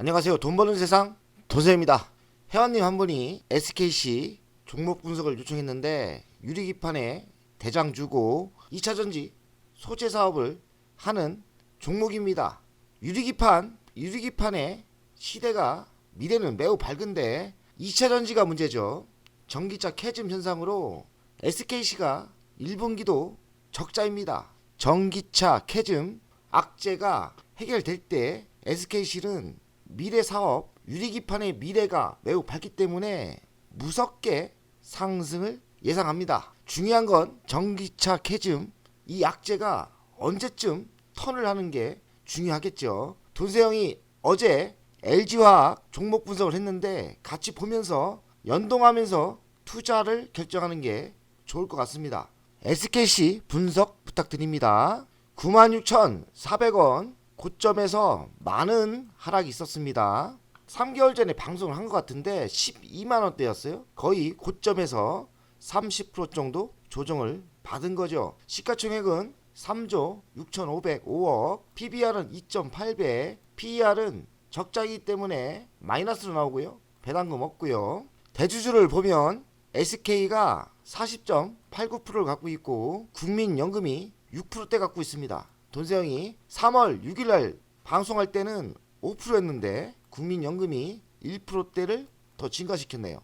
안녕하세요. 돈 버는 세상 도세입니다. 회원님 한 분이 SKC 종목 분석을 요청했는데 유리기판에 대장 주고 2차 전지 소재 사업을 하는 종목입니다. 유리기판, 유리기판의 시대가 미래는 매우 밝은데 2차 전지가 문제죠. 전기차 캐즘 현상으로 SKC가 1분기도 적자입니다. 전기차 캐즘 악재가 해결될 때 SKC는 미래 사업 유리기판의 미래가 매우 밝기 때문에 무섭게 상승을 예상합니다. 중요한 건 전기차 캐즘 이 악재가 언제쯤 턴을 하는 게 중요하겠죠. 돈세영이 어제 LG화학 종목 분석을 했는데 같이 보면서 연동하면서 투자를 결정하는 게 좋을 것 같습니다. SKC 분석 부탁드립니다. 96,400원 고점에서 많은 하락이 있었습니다. 3개월 전에 방송을 한 것 같은데 12만 원대였어요. 거의 고점에서 30% 정도 조정을 받은 거죠. 시가총액은 3조 6,505억, PBR은 2.8배, PER은 적자이기 때문에 마이너스로 나오고요. 배당금 없고요. 대주주를 보면 SK가 40.89%를 갖고 있고 국민연금이 6%대 갖고 있습니다. 돈세영이 3월 6일날 방송할 때는 5%였는데 국민연금이 1%대를 더 증가시켰네요.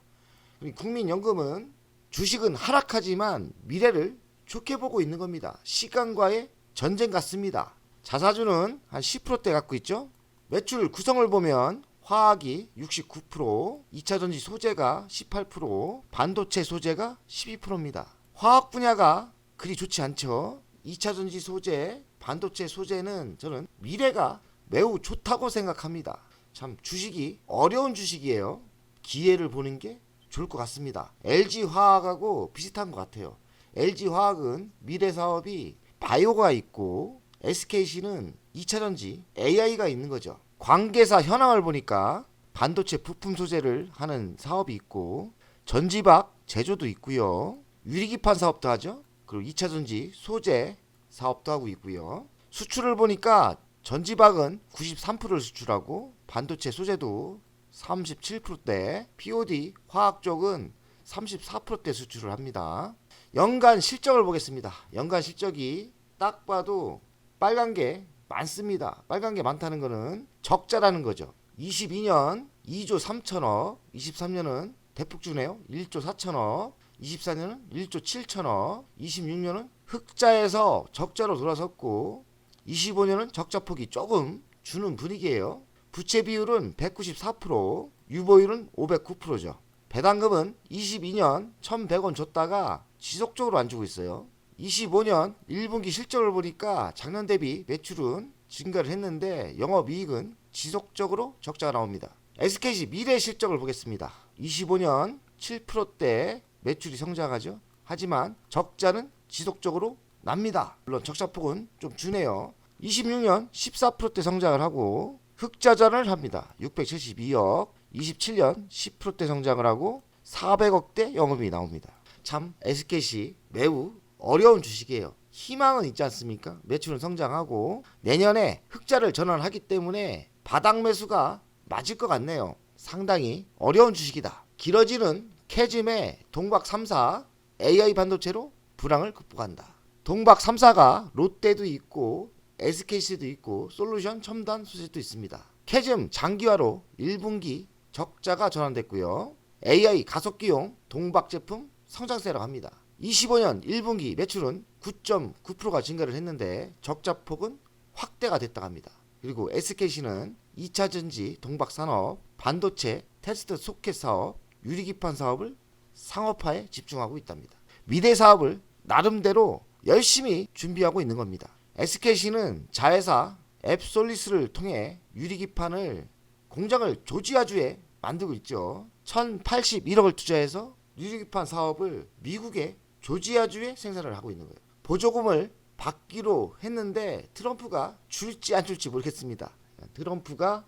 국민연금은 주식은 하락하지만 미래를 좋게 보고 있는 겁니다. 시간과의 전쟁 같습니다. 자사주는 한 10%대 갖고 있죠. 매출 구성을 보면 화학이 69%, 2차 전지 소재가 18%, 반도체 소재가 12%입니다. 화학 분야가 그리 좋지 않죠. 2차 전지 소재, 반도체 소재는 저는 미래가 매우 좋다고 생각합니다. 참 주식이 어려운 주식이에요. 기회를 보는 게 좋을 것 같습니다. LG 화학하고 비슷한 것 같아요. LG 화학은 미래 사업이 바이오가 있고 SKC는 2차 전지 AI가 있는 거죠. 관계사 현황을 보니까 반도체 부품 소재를 하는 사업이 있고 전지박 제조도 있고요. 유리기판 사업도 하죠. 그리고 2차 전지 소재 사업도 하고 있고요. 수출을 보니까 전지박은 93%를 수출하고 반도체 소재도 37%대, POD 화학 쪽은 34%대 수출을 합니다. 연간 실적을 보겠습니다. 연간 실적이 딱 봐도 빨간 게 많습니다. 빨간 게 많다는 거는 적자라는 거죠. 22년 2조 3천억, 23년은 대폭 주네요. 1조 4천억, 24년은 1조 7천억, 26년은 흑자에서 적자로 돌아섰고 25년은 적자 폭이 조금 주는 분위기예요. 부채 비율은 194%, 유보율은 509%죠. 배당금은 22년 1,100원 줬다가 지속적으로 안 주고 있어요. 25년 1분기 실적을 보니까 작년 대비 매출은 증가를 했는데 영업이익은 지속적으로 적자가 나옵니다. SKC 미래 실적을 보겠습니다. 25년 7%대 매출이 성장하죠. 하지만 적자는 지속적으로 납니다. 물론 적자폭은 좀 주네요. 26년 14%대 성장을 하고 흑자전을 합니다. 672억. 27년 10%대 성장을 하고 400억대 영업이 나옵니다. 참 SKC 매우 어려운 주식이에요. 희망은 있지 않습니까? 매출은 성장하고 내년에 흑자를 전환하기 때문에 바닥 매수가 맞을 것 같네요. 상당히 어려운 주식이다. 길어지는 캐즘의 동박 3사 AI 반도체로 불황을 극복한다. 동박 3사가 롯데도 있고 SKC도 있고 솔루션 첨단 소재도 있습니다. 캐즘 장기화로 1분기 적자가 전환됐고요. AI 가속기용 동박 제품 성장세라고 합니다. 25년 1분기 매출은 9.9%가 증가를 했는데 적자폭은 확대가 됐다고 합니다. 그리고 SKC는 2차 전지 동박 산업, 반도체 테스트 소켓 사업, 유리기판 사업을 상업화에 집중하고 있답니다. 미래 사업을 나름대로 열심히 준비하고 있는 겁니다. SKC는 자회사 앱솔리스를 통해 유리기판을 공장을 조지아주에 만들고 있죠. 1081억을 투자해서 유리기판 사업을 미국의 조지아주에 생산을 하고 있는 거예요. 보조금을 받기로 했는데 트럼프가 줄지 안 줄지 모르겠습니다. 트럼프가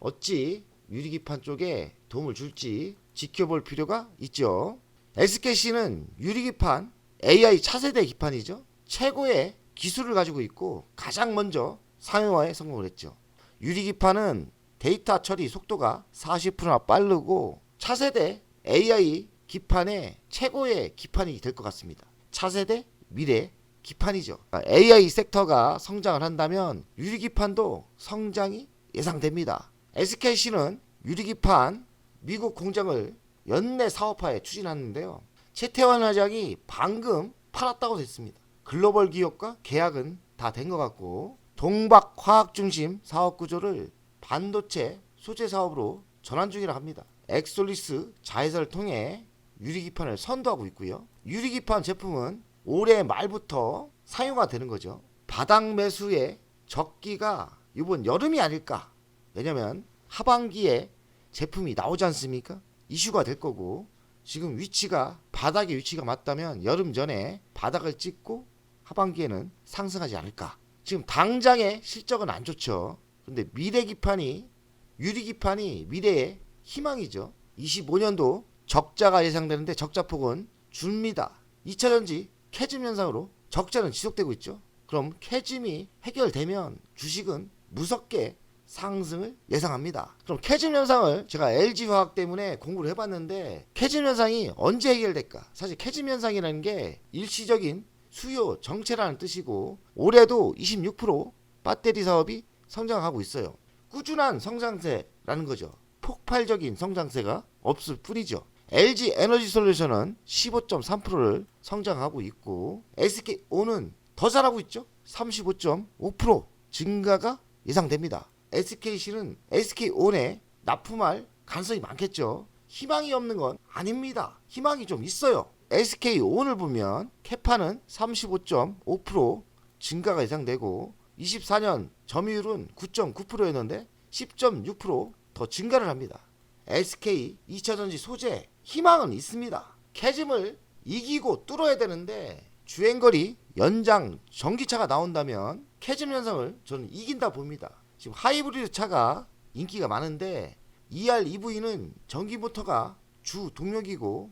어찌 유리기판 쪽에 도움을 줄지 지켜볼 필요가 있죠. SKC는 유리기판 AI 차세대 기판이죠. 최고의 기술을 가지고 있고 가장 먼저 상용화에 성공을 했죠. 유리 기판은 데이터 처리 속도가 40%나 빠르고 차세대 AI 기판의 최고의 기판이 될 것 같습니다. 차세대 미래 기판이죠. AI 섹터가 성장을 한다면 유리 기판도 성장이 예상됩니다. SKC는 유리 기판 미국 공장을 연내 사업화에 추진하는데요. 최태원 회장이 방금 팔았다고 됐습니다. 글로벌 기업과 계약은 다 된 것 같고 동박 화학 중심 사업 구조를 반도체 소재 사업으로 전환 중이라 합니다. 엑솔리스 자회사를 통해 유리기판을 선도하고 있고요. 유리기판 제품은 올해 말부터 사용가 되는 거죠. 바닥 매수의 적기가 이번 여름이 아닐까. 왜냐면 하반기에 제품이 나오지 않습니까? 이슈가 될 거고 지금 위치가 바닥의 위치가 맞다면 여름 전에 바닥을 찍고 하반기에는 상승하지 않을까. 지금 당장의 실적은 안 좋죠. 근데 미래 기판이 유리 기판이 미래의 희망이죠. 25년도 적자가 예상되는데 적자 폭은 줍니다. 2차 전지 캐즘 현상으로 적자는 지속되고 있죠. 그럼 캐즘이 해결되면 주식은 무섭게 상승을 예상합니다. 그럼 캐즘 현상을 제가 LG 화학 때문에 공부를 해봤는데 캐즘 현상이 언제 해결될까? 사실 캐즘 현상이라는 게 일시적인 수요 정체라는 뜻이고 올해도 26% 배터리 사업이 성장하고 있어요. 꾸준한 성장세라는 거죠. 폭발적인 성장세가 없을 뿐이죠. LG 에너지 솔루션은 15.3%를 성장하고 있고 SK온은 더 잘하고 있죠. 35.5% 증가가 예상됩니다. SKC는 SK온에 납품할 가능성이 많겠죠. 희망이 없는 건 아닙니다. 희망이 좀 있어요. SK온을 보면 캐파는 35.5% 증가가 예상되고 24년 점유율은 9.9%였는데 10.6%더 증가를 합니다. SK 2차전지 소재 희망은 있습니다. 캐즘을 이기고 뚫어야 되는데 주행거리 연장 전기차가 나온다면 캐즘 현상을 저는 이긴다 봅니다. 지금 하이브리드 차가 인기가 많은데 ER EV는 전기 모터가 주 동력이고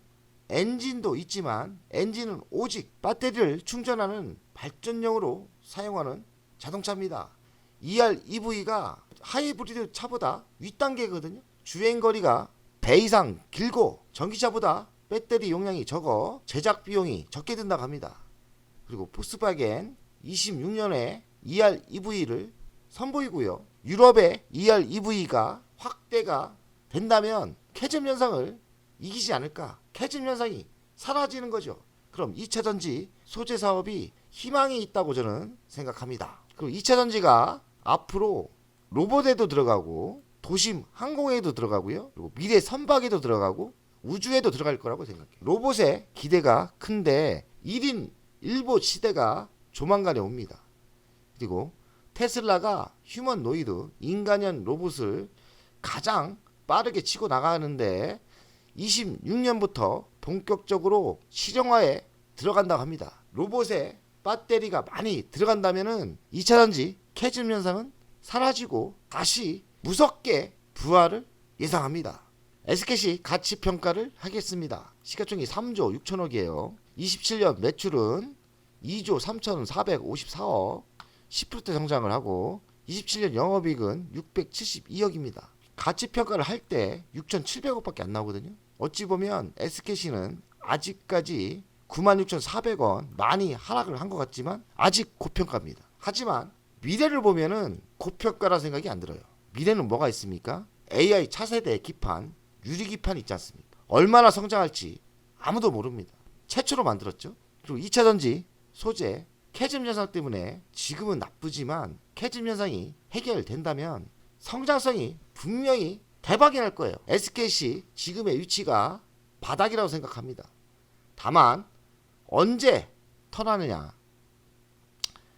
엔진도 있지만 엔진은 오직 배터리를 충전하는 발전용으로 사용하는 자동차입니다. ER EV가 하이브리드 차보다 윗단계거든요. 주행 거리가 배 이상 길고 전기차보다 배터리 용량이 적어 제작 비용이 적게 든다고 합니다. 그리고 폭스바겐 26년에 ER EV를 선보이고요. 유럽의 ER EV가 확대가 된다면 캐즘 현상을 이기지 않을까? 캐즘 현상이 사라지는 거죠. 그럼 2차 전지 소재 사업이 희망이 있다고 저는 생각합니다. 그리고 2차 전지가 앞으로 로봇에도 들어가고 도심 항공에도 들어가고요. 그리고 미래 선박에도 들어가고 우주에도 들어갈 거라고 생각해요. 로봇에 기대가 큰데 1인 1보 시대가 조만간에 옵니다. 그리고 테슬라가 휴먼노이드 인간형 로봇을 가장 빠르게 치고 나가는데 26년부터 본격적으로 실용화에 들어간다고 합니다. 로봇에 배터리가 많이 들어간다면은 2차 전지 캐즘 현상은 사라지고 다시 무섭게 부활을 예상합니다. SKC 가치 평가를 하겠습니다. 시가총이 3조 6천억이에요. 27년 매출은 2조 3,454억, 10%대 성장을 하고 27년 영업이익은 672억입니다. 가치 평가를 할 때 6,700억밖에 안 나오거든요. 어찌 보면 SKC는 아직까지 96,400원 많이 하락을 한 것 같지만 아직 고평가입니다. 하지만 미래를 보면은 고평가라 생각이 안 들어요. 미래는 뭐가 있습니까? AI 차세대 기판, 유리 기판 있지 않습니까? 얼마나 성장할지 아무도 모릅니다. 최초로 만들었죠. 그리고 2차 전지, 소재, 캐즘 현상 때문에 지금은 나쁘지만 캐즘 현상이 해결된다면 성장성이 분명히 대박이 날 거예요. SKC 지금의 위치가 바닥이라고 생각합니다. 다만 언제 턴하느냐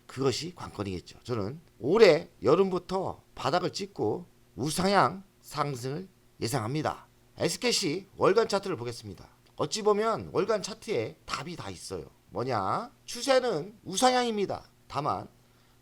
그것이 관건이겠죠. 저는 올해 여름부터 바닥을 찍고 우상향 상승을 예상합니다. SKC 월간 차트를 보겠습니다. 어찌 보면 월간 차트에 답이 다 있어요. 뭐냐? 추세는 우상향입니다. 다만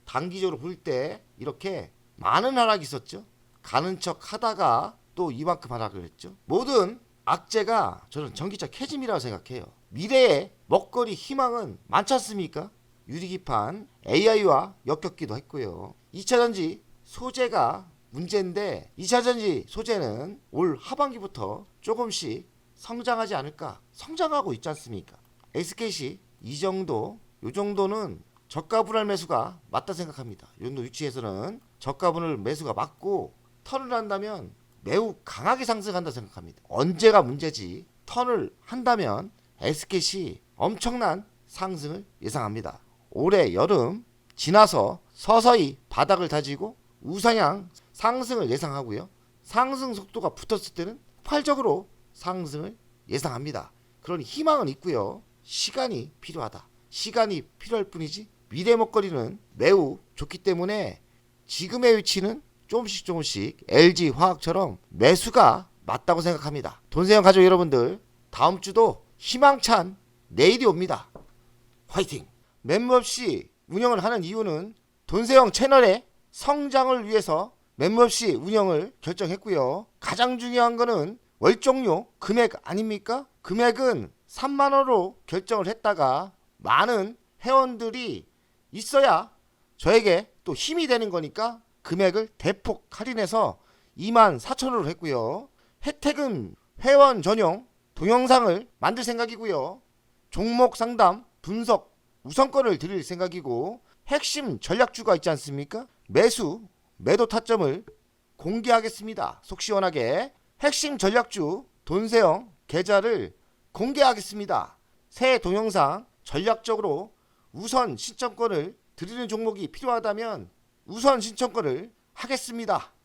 단기적으로 볼 때 이렇게 많은 하락이 있었죠. 가는 척 하다가 또 이만큼 하락을 했죠. 모든 악재가 저는 전기차 캐즘이라고 생각해요. 미래의 먹거리 희망은 많지 않습니까? 유리기판 AI와 엮였기도 했고요. 2차 전지 소재가 문제인데 2차전지 소재는 올 하반기부터 조금씩 성장하지 않을까 성장하고 있지 않습니까? SKC 이 정도 요 정도는 저가 분할 매수가 맞다 생각합니다. 이 정도 위치에서는 저가 분할 매수가 맞고 턴을 한다면 매우 강하게 상승한다 생각합니다. 언제가 문제지 턴을 한다면 SKC 엄청난 상승을 예상합니다. 올해 여름 지나서 서서히 바닥을 다지고 우상향 상승을 예상하고요. 상승 속도가 붙었을 때는 폭발적으로 상승을 예상합니다. 그런 희망은 있고요. 시간이 필요하다. 시간이 필요할 뿐이지 미래 먹거리는 매우 좋기 때문에 지금의 위치는 조금씩 조금씩 LG 화학처럼 매수가 맞다고 생각합니다. 돈세형 가족 여러분들 다음 주도 희망찬 내일이 옵니다. 화이팅! 멤버없이 운영을 하는 이유는 돈세형 채널의 성장을 위해서 멤버없이 운영을 결정했고요. 가장 중요한 거는 월정료 금액 아닙니까? 금액은 3만 원으로 결정을 했다가 많은 회원들이 있어야 저에게 또 힘이 되는 거니까 금액을 대폭 할인해서 2만 4천 원으로 했고요. 혜택은 회원 전용 동영상을 만들 생각이고요. 종목 상담 분석 우선권을 드릴 생각이고 핵심 전략주가 있지 않습니까? 매수 매도 타점을 공개하겠습니다. 속 시원하게 핵심 전략주 돈세영 계좌를 공개하겠습니다. 새 동영상 전략적으로 우선 신청권을 드리는 종목이 필요하다면 우선 신청권을 하겠습니다.